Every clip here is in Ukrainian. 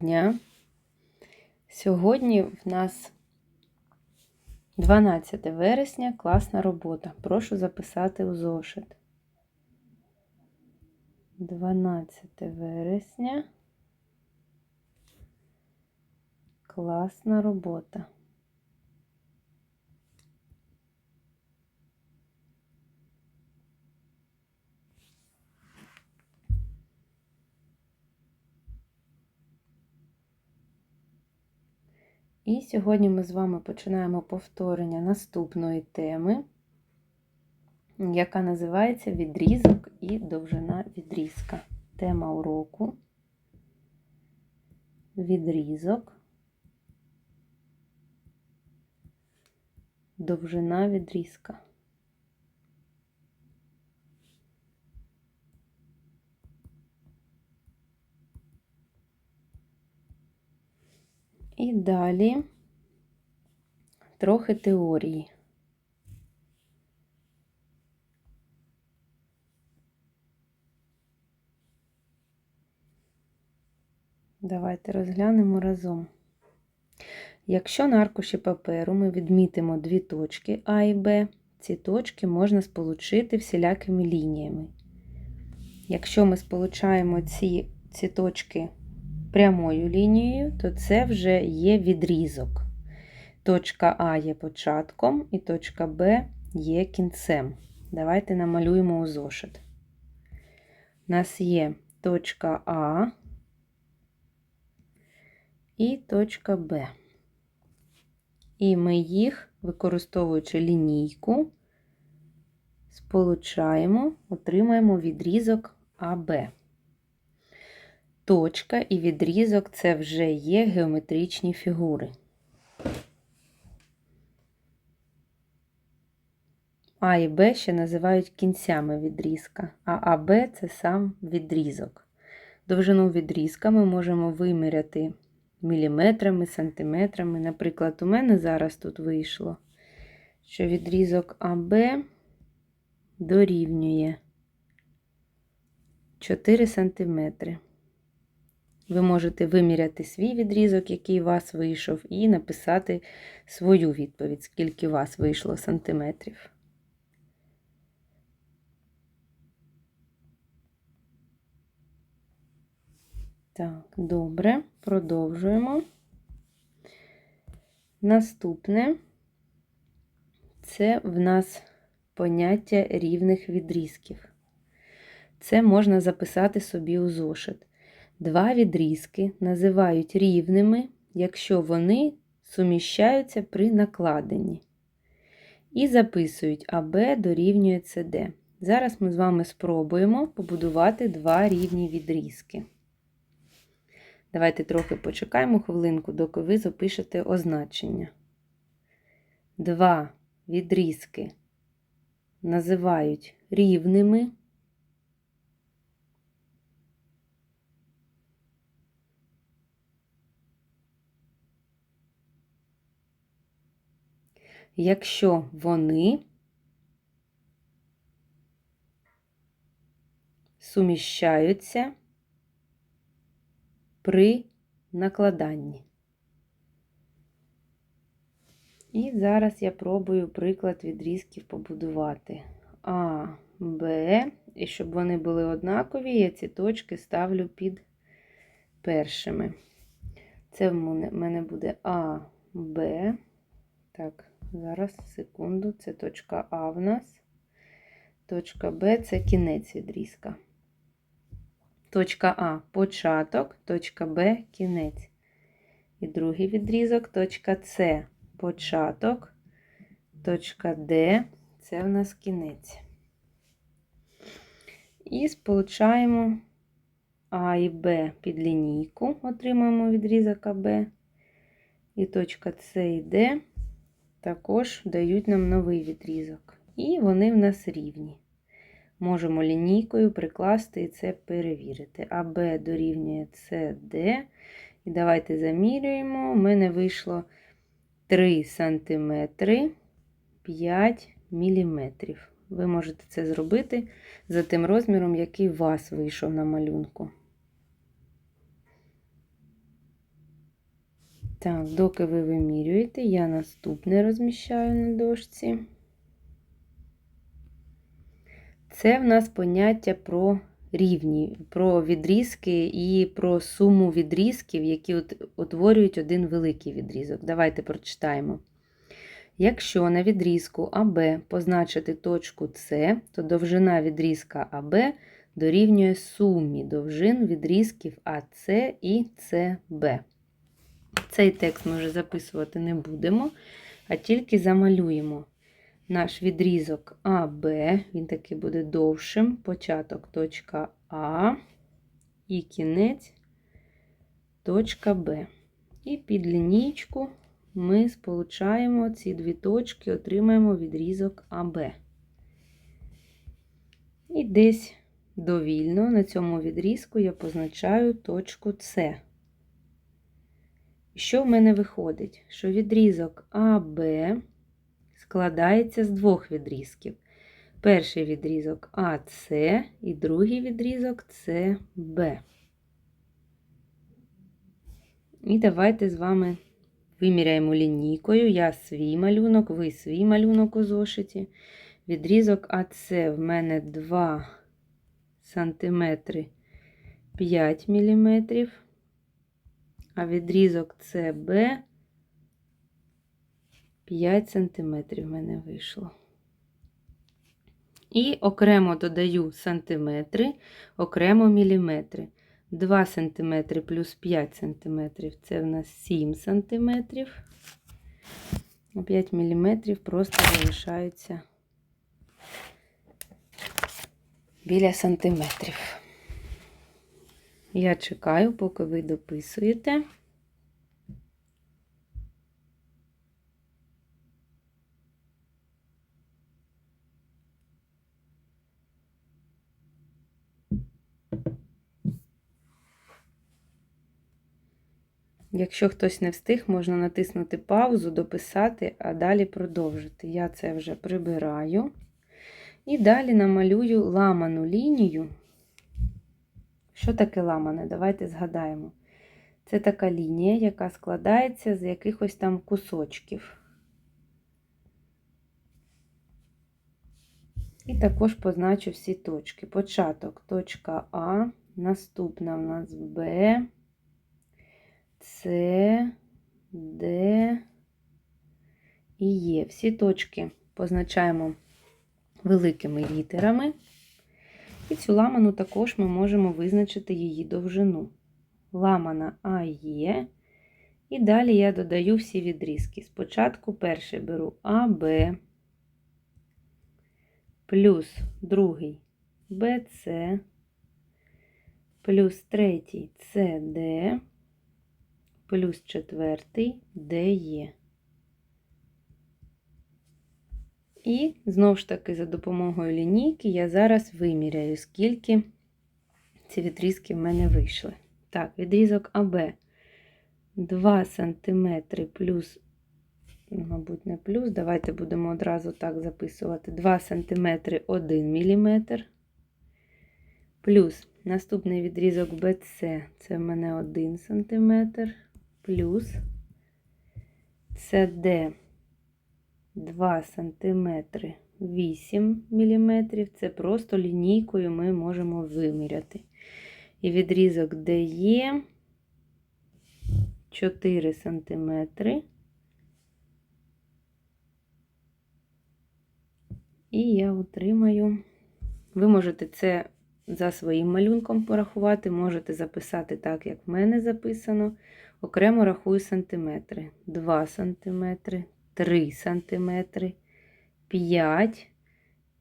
дня. Сьогодні в нас 12 вересня, класна робота. Прошу записати у зошит. 12 вересня. Класна робота. І сьогодні ми з вами починаємо повторення наступної теми, яка називається відрізок і довжина відрізка. Тема уроку. Відрізок. Довжина відрізка. І далі трохи теорії. Давайте розглянемо разом. Якщо на аркуші паперу ми відмітимо дві точки А і Б, ці точки можна сполучити всілякими лініями. Якщо ми сполучаємо ці, ці точки прямою лінією, то це вже є відрізок. Точка А є початком і точка Б є кінцем. Давайте намалюємо у зошит. У нас є точка А і точка Б. І ми їх, використовуючи лінійку, сполучаємо, отримаємо відрізок АБ. Точка і відрізок це вже є геометричні фігури. А і Б ще називають кінцями відрізка, а АБ це сам відрізок. Довжину відрізка ми можемо виміряти міліметрами, сантиметрами. Наприклад, у мене зараз тут вийшло, що відрізок АБ дорівнює 4 сантиметри. Ви можете виміряти свій відрізок, який у вас вийшов, і написати свою відповідь, скільки у вас вийшло сантиметрів. Так, добре, продовжуємо. Наступне це в нас поняття рівних відрізків. Це можна записати собі у зошит. Два відрізки називають рівними, якщо вони суміщаються при накладенні. І записують АБ дорівнює СД. Зараз ми з вами спробуємо побудувати два рівні відрізки. Давайте трохи почекаємо хвилинку, доки ви запишете означення. Два відрізки називають рівними. Якщо вони суміщаються при накладанні. І зараз я пробую приклад відрізків побудувати А, Б, і щоб вони були однакові, я ці точки ставлю під першими. Це в мене буде А, Б. Так, зараз, секунду, це точка А в нас. Точка Б це кінець відрізка. Точка А початок, точка Б кінець. І другий відрізок, точка С початок, точка Д це в нас кінець. І сполучаємо А і Б під лінійку, отримаємо відрізок АБ. І точка С і Д також дають нам новий відрізок. І вони в нас рівні. Можемо лінійкою прикласти і це перевірити. АБ дорівнює СД. І давайте замірюємо. У мене вийшло 3 см 5 мм. Ви можете це зробити за тим розміром, який у вас вийшов на малюнку. Так, доки ви вимірюєте, я наступне розміщаю на дошці. Це в нас поняття про рівні, про відрізки і про суму відрізків, які утворюють один великий відрізок. Давайте прочитаємо. Якщо на відрізку АБ позначити точку С, то довжина відрізка АБ дорівнює сумі довжин відрізків АС і СБ. Цей текст ми вже записувати не будемо, а тільки замалюємо наш відрізок АБ, він таки буде довшим, початок точка А і кінець точка Б. І під лінійку ми сполучаємо ці дві точки, отримаємо відрізок АБ. І десь довільно на цьому відрізку я позначаю точку С. Що в мене виходить? Що відрізок АБ складається з двох відрізків. Перший відрізок АС і другий відрізок СБ. І давайте з вами виміряємо лінійкою. Я свій малюнок, ви свій малюнок у зошиті. Відрізок АС в мене 2 см 5 мм, а відрізок СБ 5 см в мене вийшло. І окремо додаю сантиметри, окремо міліметри. 2 см плюс 5 см це в нас 7 см. А 5 мм просто залишаються біля сантиметрів. Я чекаю, поки ви дописуєте. Якщо хтось не встиг, можна натиснути паузу, дописати, а далі продовжити. Я це вже прибираю. І далі намалюю ламану лінію. Що таке ламане? Давайте згадаємо. Це така лінія, яка складається з якихось там кусочків. І також позначу всі точки. Початок точка А, наступна в нас Б, С, Д і Є. Всі точки позначаємо великими літерами. І цю ламану також ми можемо визначити її довжину. Ламана АЄ. І далі я додаю всі відрізки. Спочатку перший беру АБ, плюс другий БЦ, плюс третій СД, плюс четвертий ДЕ. І знову ж таки, за допомогою лінійки я зараз виміряю, скільки ці відрізки в мене вийшли. Так, відрізок АБ 2 см плюс, мабуть, не плюс, давайте будемо одразу так записувати: 2 см 1 мм. Плюс наступний відрізок BC це в мене 1 см, плюс CD 2 см 8 мм. Це просто лінійкою ми можемо виміряти. І відрізок DE 4 см. І я отримаю. Ви можете це за своїм малюнком порахувати, можете записати так, як в мене записано. Окремо рахую сантиметри. 2 сантиметри, 3 сантиметри, 5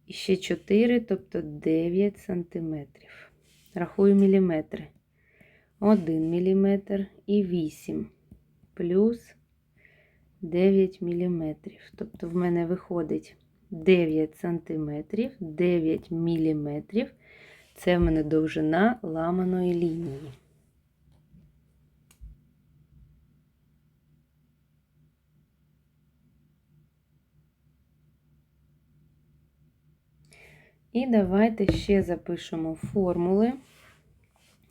і ще 4, тобто 9 сантиметрів. Рахую міліметри. 1 міліметр і 8 плюс 9 міліметрів. Тобто в мене виходить 9 сантиметрів, 9 міліметрів. Це в мене довжина ламаної лінії. І давайте ще запишемо формули.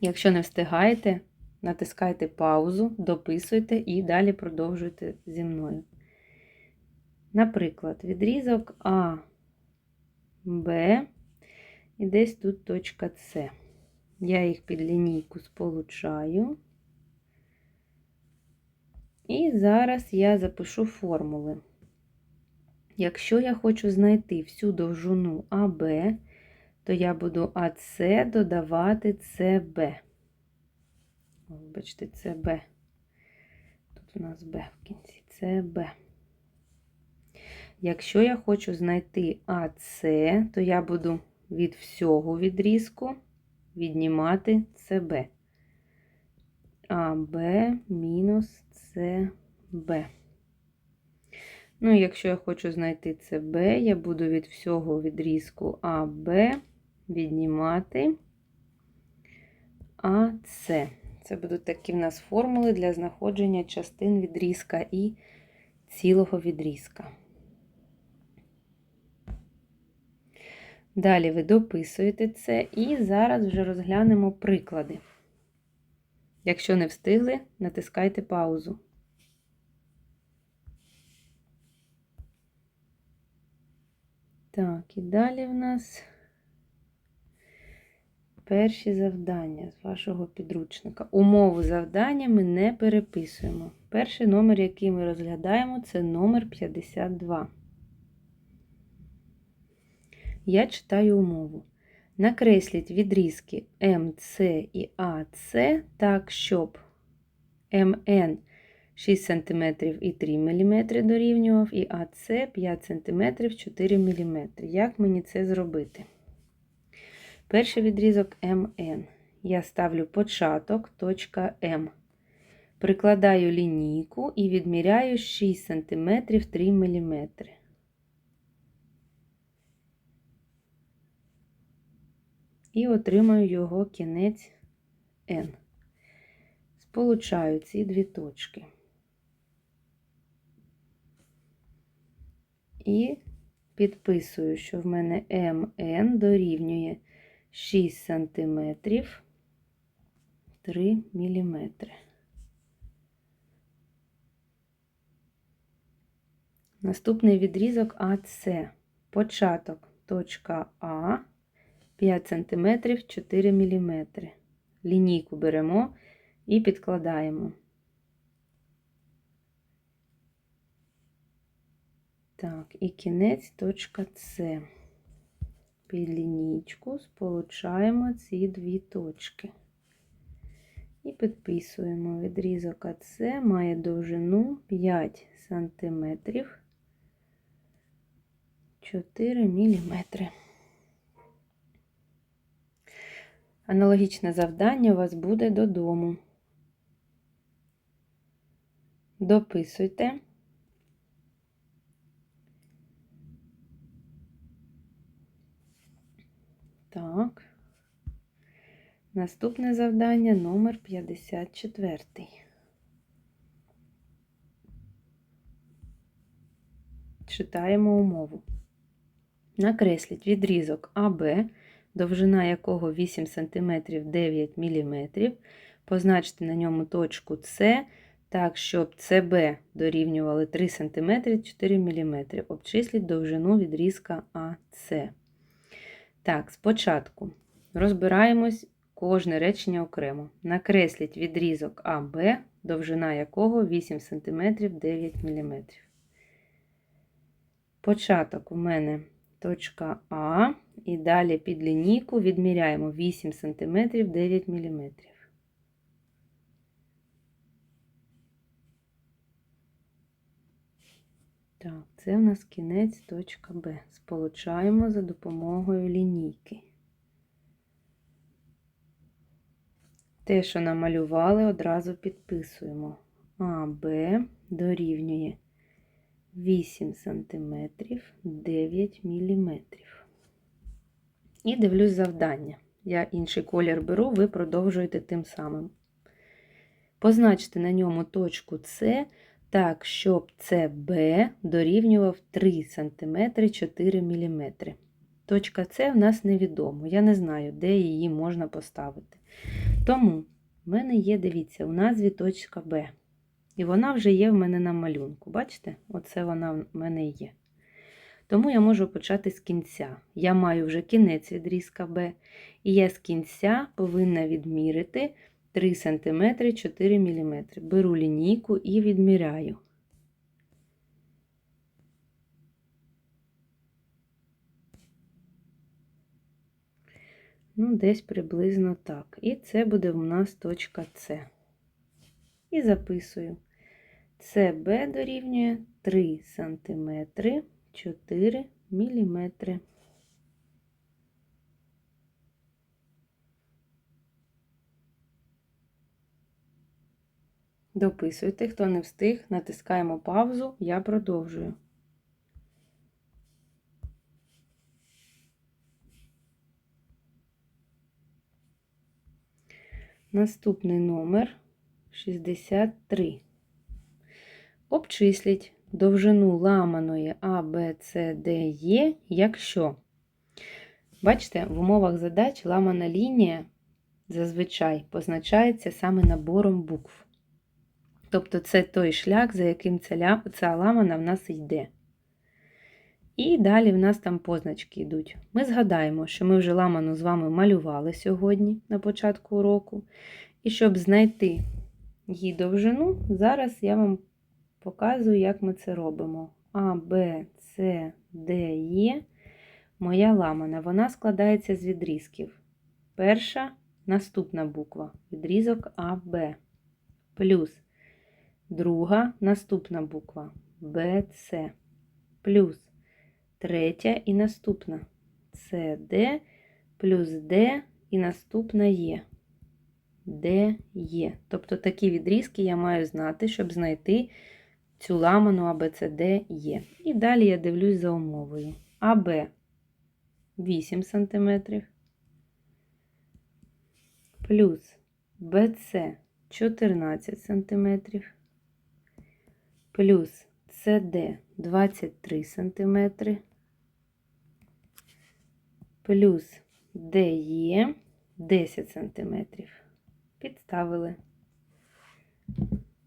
Якщо не встигаєте, натискайте паузу, дописуйте і далі продовжуйте зі мною. Наприклад, відрізок А, Б і десь тут точка С. Я їх під лінійку сполучаю. І зараз я запишу формули. Якщо я хочу знайти всю довжину АБ, то я буду АС додавати СБ. Бачите, СБ. Тут у нас Б в кінці. СБ. Якщо я хочу знайти АС, то я буду від всього відрізку віднімати СБ. АБ мінус СБ. Ну, і якщо я хочу знайти СБ, я буду від всього відрізку АБ віднімати АС. Це будуть такі в нас формули для знаходження частин відрізка і цілого відрізка. Далі ви дописуєте це і зараз вже розглянемо приклади. Якщо не встигли, натискайте паузу. Так, і далі в нас перші завдання з вашого підручника. Умову завдання ми не переписуємо. Перший номер, який ми розглядаємо, це номер 52. Я читаю умову. Накресліть відрізки МС і АС так, щоб МН 6 см і 3 мм дорівнював, і АС 5 см 4 мм. Як мені це зробити? Перший відрізок МН. Я ставлю початок, точка М. Прикладаю лінійку і відміряю 6 см 3 мм. І отримаю його кінець N. Сполучаю ці дві точки. І підписую, що в мене МН дорівнює 6 см 3 мм. Наступний відрізок АС. Початок точка А 5 см 4 мм. Лінійку беремо і підкладаємо. Так, і кінець точка С. Під лінійку сполучаємо ці дві точки. І підписуємо відрізок АС має довжину 5 см 4 мм. Аналогічне завдання у вас буде додому. Дописуйте. Так. Наступне завдання номер 54. Читаємо умову. Накресліть відрізок АБ, довжина якого 8 см 9 мм. Позначте на ньому точку С, так, щоб СБ дорівнювали 3 см 4 мм. Обчисліть довжину відрізка АС. Так, спочатку розбираємось кожне речення окремо. Накресліть відрізок АБ, довжина якого 8 см 9 мм. Початок у мене точка А, і далі під лінійку відміряємо 8 см 9 мм. Так, це в нас кінець точка Б. Сполучаємо за допомогою лінійки. Те, що намалювали, одразу підписуємо. АБ дорівнює 8 см 9 мм. І дивлюсь завдання. Я інший колір беру, ви продовжуєте тим самим. Позначте на ньому точку С так, щоб СБ дорівнював 3 см 4 мм. Точка С в нас невідомо. Я не знаю, де її можна поставити. Тому В мене є, дивіться, у назві точка Б. І вона вже є в мене на малюнку. Бачите? Оце вона в мене є. Тому я можу почати з кінця. Я маю вже кінець відрізка Б, і я з кінця повинна відмірити 3 см 4 мм. Беру лінійку і відміряю. Ну, десь приблизно так. І це буде в нас точка С. І записую. СБ дорівнює 3 см 4 мм. Дописуйте, хто не встиг, натискаємо паузу, я продовжую. Наступний номер 63. Обчисліть довжину ламаної А, якщо. Бачите, в умовах задач ламана лінія зазвичай позначається саме набором букв. Тобто це той шлях, за яким ця, ламана в нас йде. І далі в нас там позначки йдуть. Ми згадаємо, що ми вже ламану з вами малювали сьогодні на початку уроку. І щоб знайти її довжину, зараз я вам показую, як ми це робимо. А, Б, С, Д, Е. Моя ламана. Вона складається з відрізків. Перша наступна буква відрізок А, Б. Плюс друга наступна буква Б, С. Плюс третя і наступна С, Д, плюс Д і наступна Є. Д, Є. Тобто такі відрізки я маю знати, щоб знайти цю ламану АБЦД Є. І далі я дивлюсь за умовою. АБ 8 см плюс БЦ 14 см плюс СД 23 см плюс ДЕ 10 см. Підставили.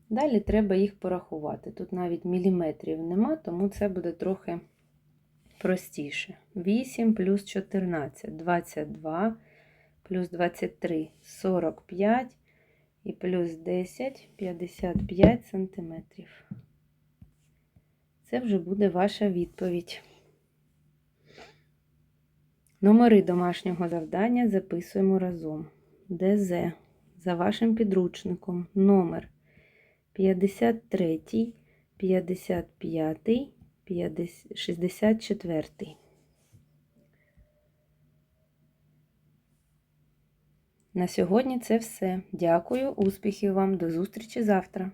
Далі треба їх порахувати. Тут навіть міліметрів нема, тому це буде трохи простіше. 8 плюс 14, 22, плюс 23, 45 і плюс 10, 55 сантиметрів. Це вже буде ваша відповідь. Номери домашнього завдання записуємо разом. ДЗ за вашим підручником номер 53, 55, 64. На сьогодні це все. Дякую, успіхів вам, до зустрічі завтра!